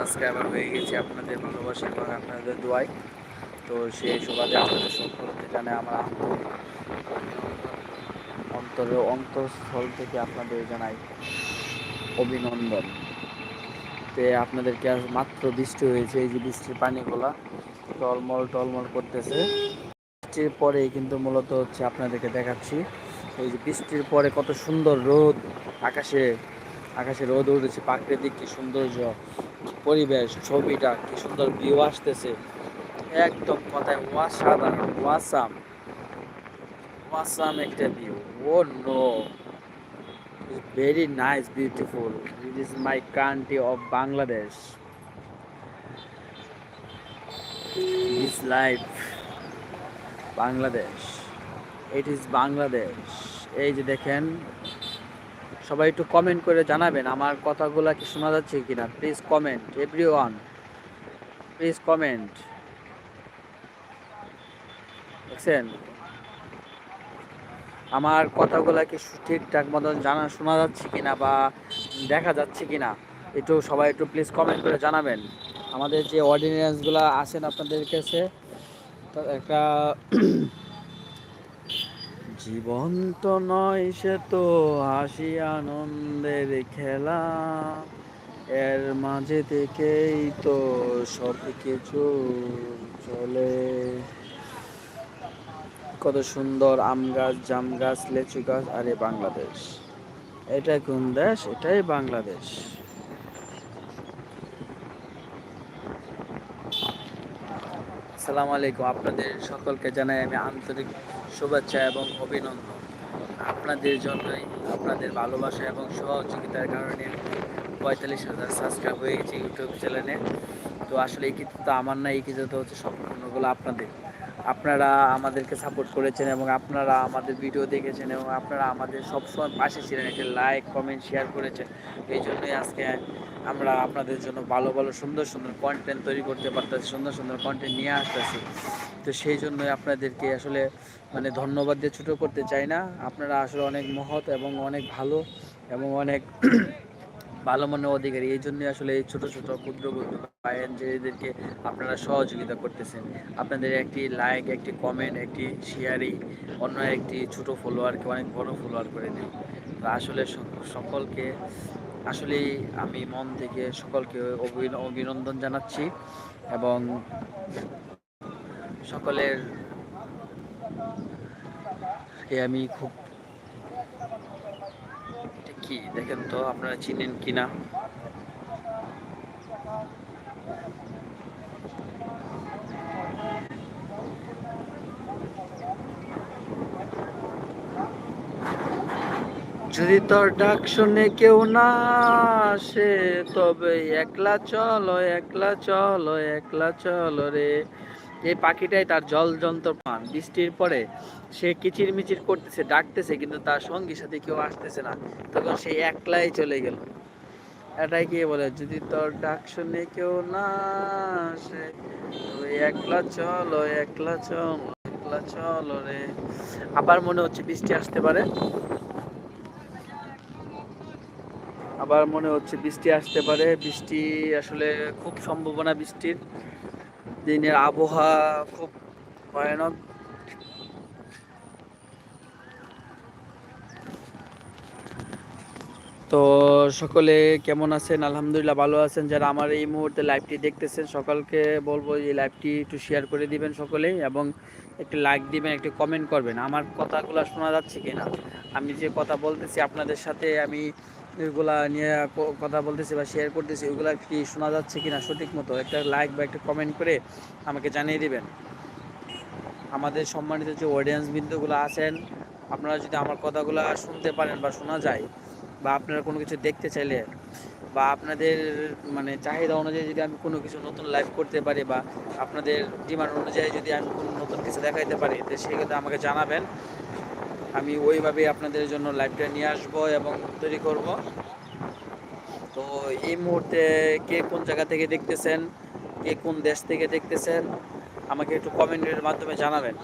Subscriber হয়ে গেছি আপনাদের ভালোবাসা এবং আপনাদের দোয়ায়। তো সেই সুবাদে আপনাদের সকলকে জানাই আমার অন্তরে অন্তঃস্থল থেকে আপনাদের জানাই অভিনন্দন। তে আপনাদেরকে আজ মাত্র বৃষ্টি হয়েছে, এই যে বৃষ্টির পানিগুলা টলমল টলমল করতেছে। বৃষ্টির পরেই কিন্তু মূলত হচ্ছে আপনাদেরকে দেখাচ্ছি, এই যে বৃষ্টির পরে কত সুন্দর রোদ আকাশে। আকাশে রোদ উঠেছে, প্রাকৃতিক কি সৌন্দর্য পরিবেশ, ছবিটা কি সুন্দর ভিউ আসতেছে। একদম কথায় অসাধারণ ওয়াসাম ওয়াসাম একটা view oh no very nice beautiful it is my country of Bangladesh this life Bangladesh it is Bangladesh এই যে দেখেন সবাই একটু কমেন্ট করে জানাবেন, আমার কথাগুলো কি শোনা যাচ্ছে কিনা? Please comment everyone please comment দেখছেন? আমার কথাগুলো কি ঠিকঠাক মতন জানা, শোনা যাচ্ছে কিনা বা দেখা যাচ্ছে কিনা? একটু সবাই একটু প্লিজ কমেন্ট করে জানাবেন। আমাদের যে অর্ডিনেন্সগুলো আছেন আপনাদের কাছে একটা জীবন তো নয়, সে তো হাসি আনন্দের খেলা। এর মাঝে থেকেই তো সব কিছু চলে। কত সুন্দর আম গাছ, জাম গাছ, লেচু গাছ, আর আরে বাংলাদেশ। এটা কোন দেশ? এটাই বাংলাদেশ। আসসালামু আলাইকুম আপনাদের সকলকে জানাই আমি আন্তরিক শুভেচ্ছা এবং অভিনন্দন আপনাদের জন্যই, আপনাদের ভালোবাসা এবং সহযোগিতার কারণে পঁয়তাল্লিশ হাজার সাবস্ক্রাইব হয়ে গেছে ইউটিউব চ্যানেলে তো আসলে এই কৃতিত্ব আমার না, এই কৃতিত্ব হচ্ছে সম্পূর্ণগুলো আপনাদের। আপনারা আমাদেরকে সাপোর্ট করেছেন এবং আপনারা আমাদের ভিডিও দেখেছেন এবং আপনারা আমাদের সবসময় পাশে ছিলেন। একটা লাইক কমেন্ট শেয়ার করেছেন। এই জন্যই আজকে আমরা আপনাদের জন্য ভালো ভালো সুন্দর সুন্দর কন্টেন্ট তৈরি করতে পারতেছি, সুন্দর সুন্দর কন্টেন্ট নিয়ে আসতেছি। তো সেই জন্যই আপনাদেরকে আসলে মানে ধন্যবাদ দিয়ে ছোটো করতে চাই না। আপনারা আসলে অনেক মহৎ এবং অনেক ভালো এবং অনেক ভালো মনের অধিকারী। এই জন্যই আসলে এই ছোটো ছোটো, ক্ষুদ্র ক্ষুদ্র ভাইয়েদেরকে আপনারা সহযোগিতা করতেছেন। আপনাদের একটি লাইক একটি কমেন্ট একটি শেয়ারই অন্য একটি ছোট ফলোয়ারকে অনেক বড় ফলোয়ার করে দেয় আসলে সকলকে আসলেই আমি মন থেকে সকলকে অভিনন্দন জানাচ্ছি এবং সকলের আমি খুব কি? দেখেন তো, আপনারা চিনেন কিনা? যদি তোর ডাক শুনে কেউ না আসে, তবে একলা চলো একলা চলো একলা চলো রে। এই পাখিটাই তার জল যন্ত্র পান বৃষ্টির পরে সে কিচির মিচির করতেছে, ডাকতেছে, কিন্তু তার সঙ্গী সাথে কেউ আসতেছে না। তখন সে একলাই চলে গেল। এটাই কি বলে, যদি তোর ডাক শুনে কেউ না আসে তুই একলা চলো একলা চলো একলা চলো রে। আবার মনে হচ্ছে বৃষ্টি আসতে পারে। আবার মনে হচ্ছে বৃষ্টি আসতে পারে। বৃষ্টি আসলে খুব সম্ভাবনা বৃষ্টির। দিনের আবহাওয়া খুব ভয়ানক। তো সকলে কেমন আছেন? আলহামদুলিল্লাহ ভালো আছেন। যারা আমার এই মুহূর্তে লাইভটি দেখতেছেন, সকলকে বলব এই লাইভটি একটু শেয়ার করে দিবেন সকলেই এবং একটি লাইক দিবেন, একটি কমেন্ট করবেন। আমার কথাগুলো শোনা যাচ্ছে কিনা? আমি যে কথা বলতেছি আপনাদের সাথে আমি এগুলা নিয়ে কথা বলতেছি বা শেয়ার করতেছি ওগুলা কি শোনা যাচ্ছে কিনা সঠিক মতো? একটা লাইক বা একটা কমেন্ট করে আমাকে জানিয়ে দিবেন। আমাদের সম্মানিত যে অডিয়েন্স বিন্দুগুলো আছেন, আপনারা যদি আমার কথাগুলো শুনতে পারেন বা শোনা যায়, বা আপনারা কোনো কিছু দেখতে চাইলে, বা আপনাদের মানে চাহিদা অনুযায়ী যদি আমি কোনো কিছু নতুন লাইভ করতে পারি, বা আপনাদের ডিমান্ড অনুযায়ী যদি আমি কোনো নতুন কিছু দেখাইতে পারি, তো সেক্ষেত্রে আমাকে জানাবেন। আমি ওইভাবে আপনাদের জন্য লাইভটা নিয়ে আসব এবং তৈরি করব। তো এই মুহূর্তে কে কোন জায়গা থেকে দেখতেছেন, কে কোন দেশ থেকে দেখতেছেন, আমাকে একটু কমেন্টের মাধ্যমে জানাবেন।